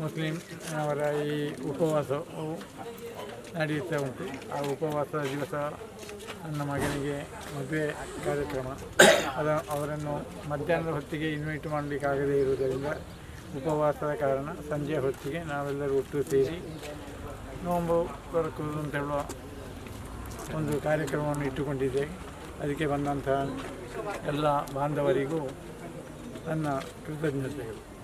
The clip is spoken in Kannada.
ಮುಸ್ಲಿಂ ಅವರ ಈ ಉಪವಾಸವು ನಡೆಯುತ್ತಾ ಉಂಟು. ಆ ಉಪವಾಸದ ದಿವಸ ನನ್ನ ಮಗನಿಗೆ ಮದುವೆ ಕಾರ್ಯಕ್ರಮ. ಅದ ಅವರನ್ನು ಮಧ್ಯಾಹ್ನದ ಹೊತ್ತಿಗೆ ಇನ್ವೈಟ್ ಮಾಡಲಿಕ್ಕಾಗದೇ ಇರುವುದರಿಂದ ಉಪವಾಸದ ಕಾರಣ ಸಂಜೆ ಹೊತ್ತಿಗೆ ನಾವೆಲ್ಲರೂ ಒಟ್ಟು ಸೇರಿ ನೋಂಬು ಕೊರಕುವುದು ಅಂತ ಹೇಳುವ ಒಂದು ಕಾರ್ಯಕ್ರಮವನ್ನು ಇಟ್ಟುಕೊಂಡಿದ್ದೆ. ಅದಕ್ಕೆ ಬಂದಂತಹ ಎಲ್ಲ ಬಾಂಧವರಿಗೂ ನನ್ನ ಕೃತಜ್ಞತೆಗಳು.